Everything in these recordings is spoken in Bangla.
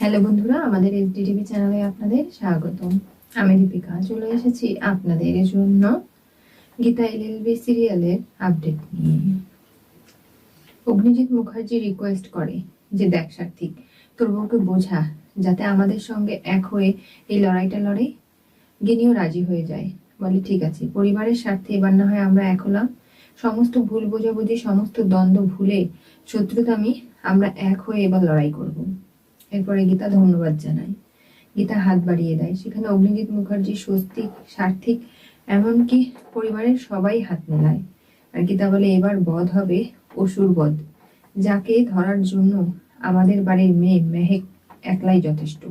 হ্যালো বন্ধুরা, আমাদের এসডিটিভি চ্যানেলে আপনাদের স্বাগতম। আমি দীপিকা, চলে এসেছি আপনাদের জন্য গীতা এলএলবি সিরিয়ালের আপডেট নিয়ে। অগ্নিজিৎ মুখার্জি রিকোয়েস্ট করে যে, দেখ সার্থিক, তোর বউকে বোঝা যাতে আমাদের সঙ্গে এক হয়ে এই লড়াইটা লড়ে। গিনিও রাজি হয়ে যায়। বলে, ঠিক আছে, পরিবারের স্বার্থে এবার না হয় আমরা এক হলাম। সমস্ত ভুল বোঝাবুঝি, সমস্ত দ্বন্দ্ব ভুলে শত্রুতামি আমরা এক হয়ে এবার লড়াই করব। এরপরে গীতা ধন্যবাদ জানায়। গীতা হাত বাড়িয়ে দেয়। সেখানে অগ্নিজিৎ মুখার্জি স্বস্তিক, সার্থিক, এমনকি পরিবারের সবাই হাত মেলায়। আর গীতা বলে, এবার বধ হবে অসুর বধ। যাকে ধরার জন্য আমাদের বাড়ির মেয়ে মেহেক একলাই যথেষ্ট।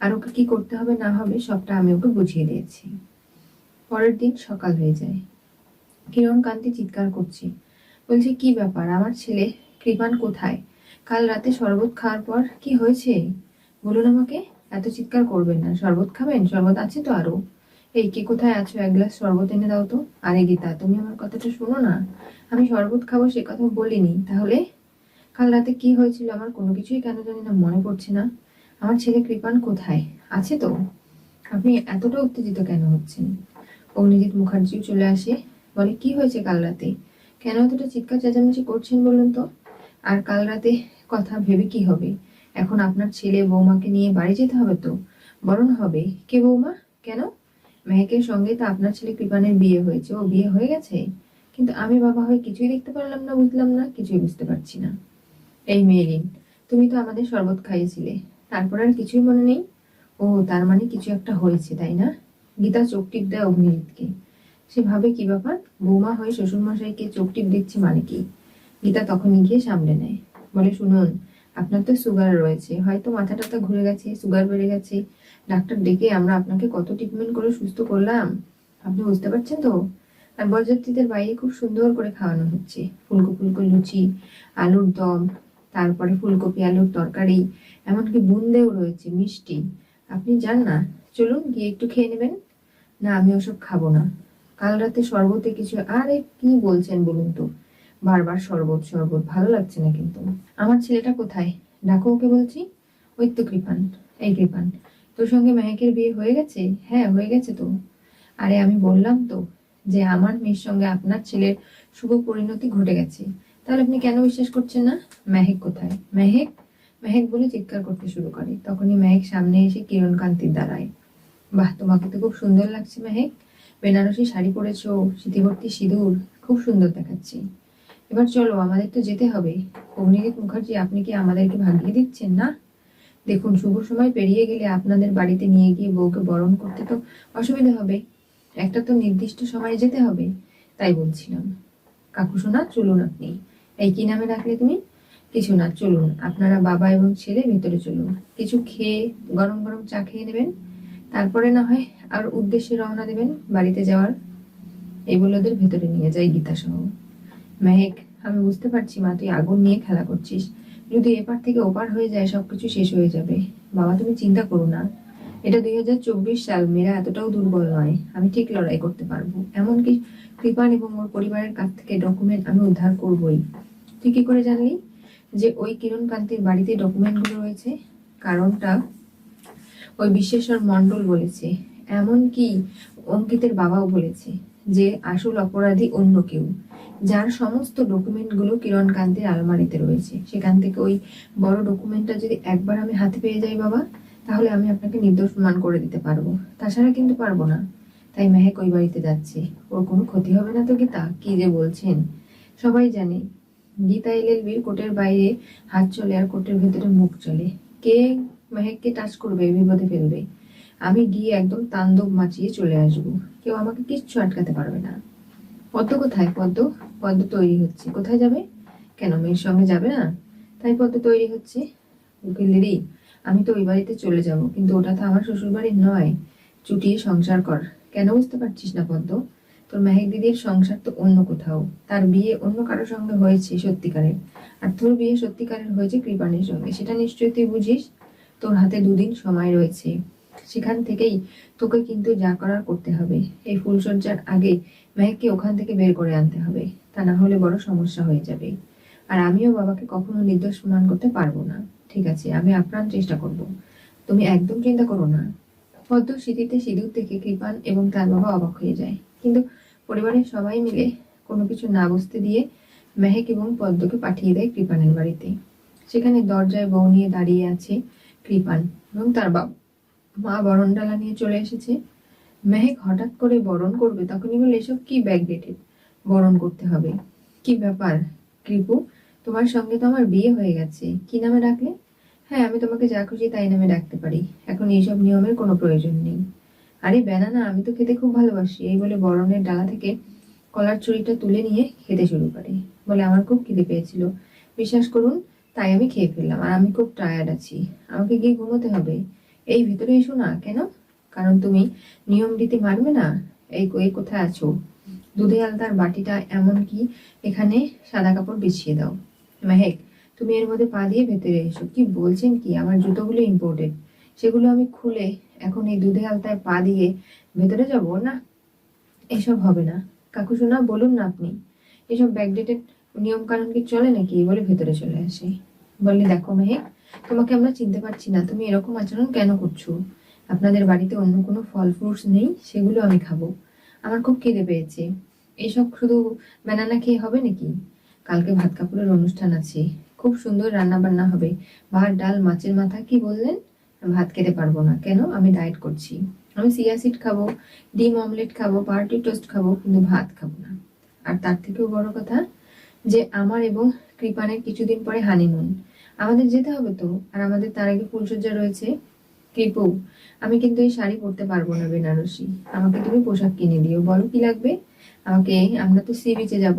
আর ওকে কি করতে হবে না হবে সবটা আমি ওকে বুঝিয়ে দিয়েছি। পরের দিন সকাল হয়ে যায়। কিরণ কান্তি চিৎকার করছে। বলছে, কি ব্যাপার? আমার ছেলে কৃপান কোথায়? কাল রাতে শরবত খাওয়ার পর কি হয়েছে? বলুন আমাকে। এত চিৎকার করবেন না। শরবত খাবেন? শরবত আছে তো আরও। এই কে কোথায় আছো? এক গ্লাস শরবত এনে দাও তো। আরে গীতা, তুমি আমার কথাটা শোনো না। আমি শরবত খাব সে কথা বলিনি। তাহলে কাল রাতে কি হয়েছিল আমার কোনো কিছুই কেন জানি না মনে পড়ছে না। আমার ছেলে কৃপান কোথায়? আছে তো। আপনি এতটা উত্তেজিত কেন হচ্ছেন? অগ্নিজিৎ মুখার্জিও চলে আসে। বলে, কি হয়েছে কাল রাতে? কেন এতটা চিৎকার চেঁচামেচি করছেন বলুন তো? আর কাল রাতে কথা ভেবে কি হবে? এখন আপনার ছেলে বৌমাকে নিয়ে বাড়ি যেতে হবে তো? বরণ হবে। কে বৌমা? কেন? মেহেকের সঙ্গে তো আপনার ছেলে কৃপানের বিয়ে হয়েছে, ও বিয়ে হয়ে গেছে। কিন্তু আমি বাবা হয়ে কিছুই দেখতে পারলাম না, বুঝলাম না, কিছুই বুঝতে পারছি না। এই মেয়েরিন তুমি তো আমাদের শরবত খাইয়েছিলে। তারপর আর কিছুই মনে নেই? ও, তার মানে কিছু একটা হয়েছে, তাই না? গীতা চোখ টিপ দেয় অগ্নিজিৎকে। সে ভাবে কি ব্যাপার? বৌমা হয়ে শ্বশুরমশাইকে চোখ টিপ দিচ্ছে মানে কি? গীতা তখনই গিয়ে সামলে নেয়। বলে, শুনুন, আপনার তো সুগার রয়েছে। হয়তো মাথা টাথা ঘুরে গেছে সুগার বেড়ে গেছে। ডাক্তার ডেকে আমরা আপনাকে কত ট্রিটমেন্ট করে সুস্থ করলাম? আপনি বুঝতে পারছেন তো? আর বরযাত্রীদের বাইরে খুব সুন্দর করে খাওয়ানো হচ্ছে। ফুলকো ফুলকো লুচি, আলুর দম, তারপরে ফুলকপি, আলুর তরকারি, এমনকি বুন্দেও রয়েছে, মিষ্টি। আপনি যান না, চলুন গিয়ে একটু খেয়ে নেবেন। না, আমি ওসব খাব না। কাল রাতে শরবতে কিছু, আরে, কি বলছেন বলুন তো? বারবার শরবত শরবত, ভালো লাগছে না কিন্তু। আমার ছেলেটা কোথায়? ডাকো ওকে বলছি। ওই তো কৃপান, এই কৃপান। তোর সঙ্গে মেহেকের বিয়ে হয়ে গেছে? হ্যাঁ হয়ে গেছে তো। আরে আমি বললাম তো যে আমার মেয়ের সঙ্গে আপনার ছেলের শুভ পরিণতি ঘটে গেছে। তাহলে আপনি কেন বিশ্বাস করছেন না? মেহেক কোথায়? মেহেক? মেহেক বলে চিৎকার করতে শুরু করে। তখনই মেহেক সামনে এসে কিরণ কান্তির দাঁড়ায় বাহ, তোমাকে তো খুব সুন্দর লাগছে মেহেক। বেনারসি শাড়ি পরেছো স্মৃতিবর্তী সিঁদুর, খুব সুন্দর দেখাচ্ছে। এবার চলো আমাদের তো যেতে হবে। অগ্নিজিৎ মুখার্জি, আপনি কি আমাদেরকে ভাগিয়ে দিচ্ছেন না? দেখুন, শুভ সময় পেরিয়ে গেলে আপনাদের বাড়িতে নিয়ে গিয়ে বউকে বরণ করতে তো অসুবিধা হবে। একটা তো নির্দিষ্ট সময়ে যেতে হবে, তাই বলছিলাম। কাকু সোনা, চলুন আপনি। এই কি নামে রাখলে তুমি? কিছু না, চলুন। আপনারা বাবা এবং ছেলে, ভিতরে চলুন। কিছু খেয়ে, গরম গরম চা খেয়ে নেবেন। তারপরে না হয় আর উদ্দেশ্যে রওনা দেবেন বাড়িতে যাওয়ার। ওদের ভেতরে নিয়ে যায় গীতা সহ মেহেক, আমি বুঝতে পারছি মা, তুই আগুন নিয়ে খেলা করছিস। যদি এপার থেকে ওপার হয়ে যায়, সবকিছু শেষ হয়ে যাবে। বাবা, তুমি চিন্তা করো না। এটা দুই হাজার চব্বিশ সাল, মেয়েরা এতটাও দুর্বল নয়। আমি ঠিক লড়াই করতে পারব। এমনকি কৃপান এবং ওর পরিবারের কাছ থেকে ডকুমেন্ট আমি উদ্ধার করবই। তুই কি করে জানলি যে ওই কিরণ কান্তির বাড়িতে ডকুমেন্টগুলো রয়েছে? কারণটা ওই বিশ্বেশ্বর মণ্ডল বলেছে। এমনকি অঙ্কিতের বাবাও বলেছে। যে আসল অপরাধী অন্য কেউ, যার সমস্ত ডকুমেন্টগুলো কিরণ কান্তের আলমারিতে রয়েছে। সেখান থেকে ওই বড় ডকুমেন্টটা যদি একবার আমি হাতে পেয়ে যাই বাবা, তাহলে আমি আপনাকে নির্দোষ প্রমাণ করে দিতে পারব। তাছাড়া কিন্তু পারব না। তাই মেহেক ওই বাড়িতে যাচ্ছে। ওর কোনো ক্ষতি হবে না তো গীতা? কি যে বলছেন? সবাই জানে, গীতা এলএলবির কোর্টের বাইরে হাত চলে আর কোর্টের ভেতরে মুখ চলে। কে মেহেককে টাচ করবে, বিপদে ফেলবে? আমি গিয়ে একদম তাণ্ডব মাচিয়ে চলে আসব। কেউ আমাকে কিচ্ছু আটকাতে পারবে না। পদ্ম কোথায়? পদ্ম? পদ্ম তৈরি হচ্ছে। কোথায় যাবে? কেন, মেয়ের সঙ্গে যাবে না? তাই পদ্ম তৈরি হচ্ছে। উকিল দিদি, আমি তো ওই বাড়িতে চলে যাব, কিন্তু ওটা তো আমার শ্বশুর বাড়ির নয়। চুটিয়ে সংসার কর। কেন বুঝতে পারছিস না পদ্ম? তোর মেহেক দিদির সংসার তো অন্য কোথাও। তার বিয়ে অন্য কারোর সঙ্গে হয়েছে সত্যিকারের। আর তোর বিয়ে সত্যিকারের হয়েছে কৃপানের সঙ্গে। সেটা নিশ্চয়ই তুই বুঝিস। তোর হাতে দুদিন সময় রয়েছে। সেখান থেকেই তোকে কিন্তু যা করার করতে হবে। এই ফুলসজ্জার আগে মেহেককে ওখান থেকে বের করে আনতে হবে। তা না হলে বড় সমস্যা হয়ে যাবে। আর আমিও বাবাকে কখনো নির্দোষ প্রমাণ করতে পারব না। ঠিক আছে, আমি আপ্রাণ চেষ্টা করব। তুমি একদম চিন্তা করো না। পদ্ম স্মৃতিতে সিঁদুর থেকে কৃপান এবং তার বাবা অবাক হয়ে যায়। কিন্তু পরিবারের সবাই মিলে কোনো কিছু না বুঝতে দিয়ে মেহেক এবং পদ্মকে পাঠিয়ে দেয় কৃপানের বাড়িতে। সেখানে দরজায় বউ নিয়ে দাঁড়িয়ে আছে কৃপান এবং তার বাবা। মা বরণ ডালা নিয়ে চলে এসেছে। মেহেক হঠাৎ করে বরণ করবে, তখনই বলে, এসব কি ব্যাকডেটেড বরণ করতে হবে। কি ব্যাপার? কৃপু, তোমার সঙ্গে তো আমার বিয়ে হয়ে গেছে। কি নামে ডাকলে? হ্যাঁ আমি তোমাকে যা খুশি তাই নামে ডাকতে পারি। এখন এইসব নিয়মের কোনো প্রয়োজন নেই। আরে ব্যানানা, আমি তো খেতে খুব ভালোবাসি। এই বলে বরণের ডালা থেকে কলার চুরিটা তুলে নিয়ে খেতে শুরু করে। বলে, আমার খুব খিদে পেয়েছিল। বিশ্বাস করুন, তাই আমি খেয়ে ফেললাম। আর আমি খুব টায়ার্ড আছি। আমাকে গিয়ে ঘুমোতে হবে। এই ভিতরে এসো না, কেন? কারণ তুমি নিয়ম রীতি মানবে না। এই এই কোথায় আছো? দুধে আলতার বাটিটা এমন কি? এখানে সাদা কাপড় বিছিয়ে দাও। মেহেক, তুমি এর মধ্যে পা দিয়ে ভেতরে এসো। কি বলছেন কি? আমার জুতোগুলো ইম্পোর্টেড সেগুলো আমি খুলে এখন এই দুধে আলতায় পা দিয়ে ভেতরে যাব না? এসব হবে না। কাকু শোনা বলুন না আপনি। এসব ব্যাকডেটেড নিয়মকানুন কি চলে নাকি? বলে ভেতরে চলে আসে। বললে দেখো মেহেক তোমাকে আমরা চিনতে পারছি না। তুমি এরকম আচরণ কেন করছ? আপনাদের বাড়িতে অন্য কোনো ফল ফ্রুটস নেই? সেগুলো আমি খাব। আমার খুব খিদে পেয়েছে। এইসব শুধু ব্যানানা খেয়ে হবে নাকি? কালকে ভাত কাপড়ের অনুষ্ঠান আছে। খুব সুন্দর রান্না বান্না হবে। ভাত, ডাল, মাছের মাথা কি বললেন? ভাত খেতে পারব না। কেন? আমি ডায়েট করছি। আমি সিয়া সিড খাব, ডিম অমলেট খাব, পার্টি টোস্ট খাব, কিন্তু ভাত খাব না। আর তার থেকেও বড় কথা যে আমার এবং কৃপানের কিছুদিন পরে হানিমুন। আমাদের যেতে হবে তো। আর আমাদের তার আগে ফুলসজ্জা রয়েছে। কৃপু আমি কিন্তু এই শাড়ি পরতে পারব না, বেনারসি। আমাকে তুমি পোশাক কিনে দিও। বলো কি লাগবে? আমাকে, আমরা তো সি বিচে যাব,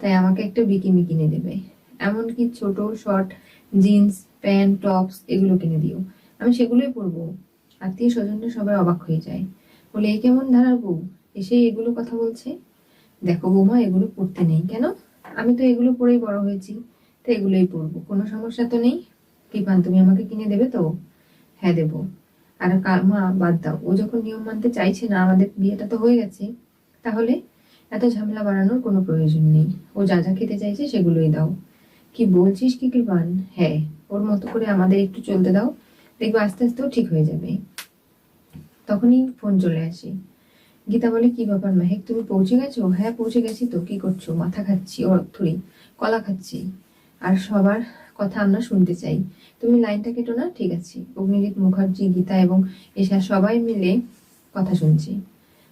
তাই আমাকে একটা বিকিনি কিনে দেবে। এমনকি ছোট শর্ট জিন্স, প্যান্ট, টপস, এগুলো কিনে দিও। আমি সেগুলোই পরবো। আত্মীয় স্বজনরা সবাই অবাক হয়ে যায়। বলে এই কেমন ধারার বউ? এসে এগুলো কথা বলছে? দেখো বৌমা, এগুলো পড়তে নেই। কেন? আমি তো এগুলো পরেই বড় হয়েছি। তো এগুলোই পরবো। কোনো সমস্যা তো নেই। কৃপান তুমি আমাকে কিনে দেবে তো? হ্যাঁ দেবো। আর কাল- মা, বাদ দাও। ও যখন নিয়ম মানতে চাইছে না, আমাদের বিয়েটা তো হয়ে গেছে, তাহলে এত ঝামেলা বাড়ানোর কোনো প্রয়োজন নেই। ও যা যা খেতে চাইছে, সেগুলোই দাও। কি বলছিস কি কৃপান? হ্যাঁ ওর মতো করে আমাদের একটু চলতে দাও। দেখবে আস্তে আস্তেও ঠিক হয়ে যাবে। তখনই ফোন চলে আসে। গীতা বলে, কি ব্যাপার মেহেক তুমি পৌঁছে গেছো? হ্যাঁ পৌঁছে গেছি তো। কি করছ? মাথা খাচ্ছি অর্থরি কলা খাচ্ছি। আর সবার কথা আমরা শুনতে চাই। তুমি লাইনটা কেটো না, ঠিক আছে। অগ্নিজিৎ মুখার্জি, গীতা এবং এসা সবাই মিলে কথা শুনছি।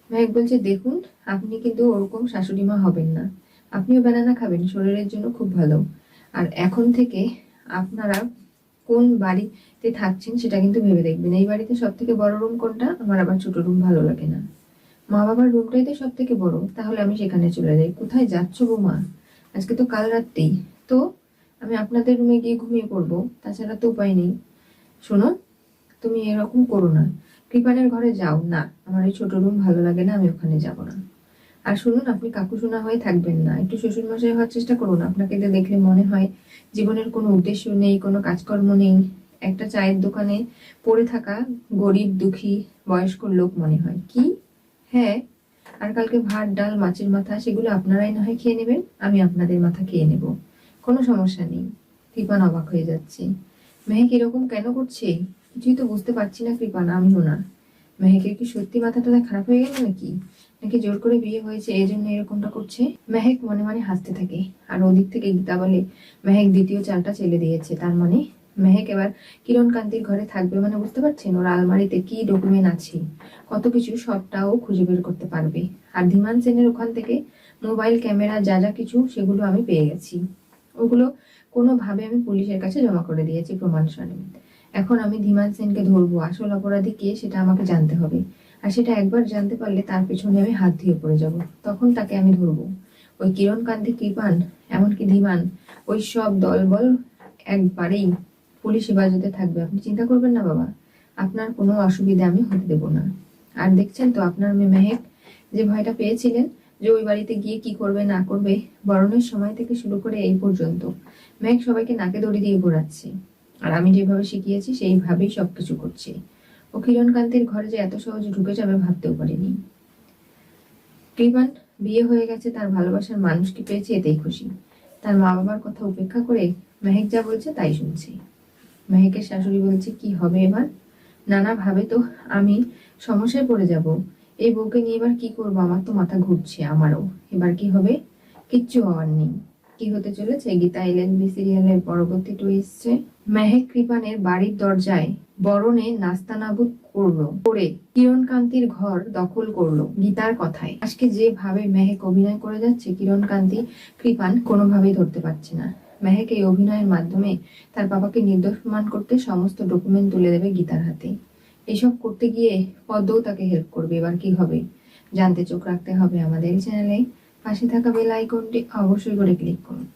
মেহেক বলছে, দেখুন, আপনি কিন্তু ওরকম শাশুড়ি মা হবেন না। আপনিও ব্যানানা খাবেন, শরীরের জন্য খুব ভালো। আর এখন থেকে আপনারা কোন বাড়িতে থাকছেন সেটা কিন্তু ভেবে দেখবেন। এই বাড়িতে সব থেকে বড় রুম কোনটা? আমার আবার ছোট রুম ভালো লাগে না। মা বাবার রুমটাই তো সব থেকে বড়। তাহলে আমি সেখানে চলে যাই। কোথায় যাচ্ছ বৌমা? আজকে তো কাল রাত্রেই তো আমি আপনাদের রুমে গিয়ে ঘুমিয়ে পড়ব, তাছাড়া তো উপায় নেই। শোনো, তুমি এরকম করো না। কৃপানের ঘরে যাও। না, আমার এই ছোট রুম ভালো লাগে না, আমি ওখানে যাব না। আর শুনুন, আপনি কাকু শোনা হয়ে থাকবেন না। একটু শ্বশুর মশাই হওয়ার চেষ্টা করুন। আপনাকে দেখলে মনে হয় জীবনের কোনো উদ্দেশ্য নেই, কোনো কাজকর্ম নেই। একটা চায়ের দোকানে পড়ে থাকা গরিব, দুঃখী, বয়স্ক লোক মনে হয়। কি? হ্যাঁ আর কালকে ভাত, ডাল, মাছের মাথা, সেগুলো আপনারাই না হয় খেয়ে নেবেন, আমি আপনাদের মাথা খেয়ে নেব। কোনো সমস্যা নেই। কৃপান অবাক হয়ে যাচ্ছে। মেহেক এরকম কেন করছে? কিছুই তো বুঝতে পারছি না কৃপান আমিও না মেহেকের কি সত্যি মাথাটা খারাপ হয়ে গেল নাকি? নাকি জোর করে বিয়ে হয়েছে এই জন্য এরকমটা করছে? মেহেক মনে মনে হাসতে থাকে। আর ওদিক থেকে গীতা বলে, মেহেক দ্বিতীয় চালটা চেলে দিয়েছে। তার মানে মেহেক এবার কিরণ কান্তির ঘরে থাকবে মানে বুঝতে পারছেন? ওর আলমারিতে কি ডকুমেন্ট আছে? কত কিছু, সবটাও খুঁজে বের করতে পারবে। আর ধীমান সেনের ওখান থেকে মোবাইল, ক্যামেরা, যা যা কিছু, সেগুলো আমি পেয়ে গেছি। ওগুলো কোনোভাবে আমি পুলিশের কাছে জমা করে দিয়েছি প্রমাণ সমেত এখন আমি ধীমান সেনকে ধরবো, আসল অপরাধী কে সেটা আমাকে জানতে হবে। আর সেটা একবার জানতে পারলে তার পেছনে আমি হাত দিয়ে পড়ে যাব। তখন তাকে আমি ধরবো। ওই কিরণ কান্তি কৃপান এমনকি ধীমান, ওই সব দলবল একবারেই পুলিশ হেফাজতে থাকবে। আপনি চিন্তা করবেন না বাবা, আপনার কোনো অসুবিধা আমি হতে দেবো না। আর দেখছেন তো আপনার মেয়ে মেহেক যে ভয়টা পেয়েছিলেন যে ওই বাড়িতে গিয়ে কি করবে, না করবে, বরণের সময় থেকে শুরু করে এই পর্যন্ত। মেহেক সবাইকে নাকে দড়ি দিয়ে ঘোরাচ্ছে। আর আমি যেভাবে শিখিয়েছি, সেইভাবেই সবকিছু করছে। ও কিরণ কান্তির ঘরে যে এত সহজে ঢুকে যাবে ভাবতেও পারিনি। কৃপান বিয়ে হয়ে গেছে, তার ভালোবাসার মানুষকে পেয়েছে এতেই খুশি। তার মা বাবার কথা উপেক্ষা করে মেহেক যা বলছে তাই শুনছে। মেহেকের শাশুড়ি বলছে, কি হবে এবার? নানা ভাবে তো আমি সমস্যায় পড়ে যাব। এই বউকে নিয়ে এবার কি করব? আমার তো মাথা ঘুরছে, আমারও। এবার কি হবে? কিচ্ছু হওয়ার নেই। কি হতে চলেছে? গীতা এলএনবি সিরিয়ালের পরবর্তী টুইস্টে মেহেক কৃপানের বাড়ির দরজায় বরণে নাস্তানাবুদ করল, করে কিরণ কান্তির ঘর দখল করল গীতার কথায়। আজকে যেভাবে মেহেক অভিনয় করে যাচ্ছে কিরণ কান্তি কৃপান কোনোভাবেই ধরতে পারছে না। মেহেক এই অভিনয়ের মাধ্যমে তার বাবাকে নির্দোষ প্রমাণ করতে সমস্ত ডকুমেন্ট তুলে দেবে গীতার হাতে। এসব করতে গিয়ে পদ্মও তাকে হেল্প করবে। এবার কি হবে? জানতে চোখ রাখতে হবে আমাদের চ্যানেলে পাশে থাকা বেল আইকনটি অবশ্যই করে ক্লিক করুন।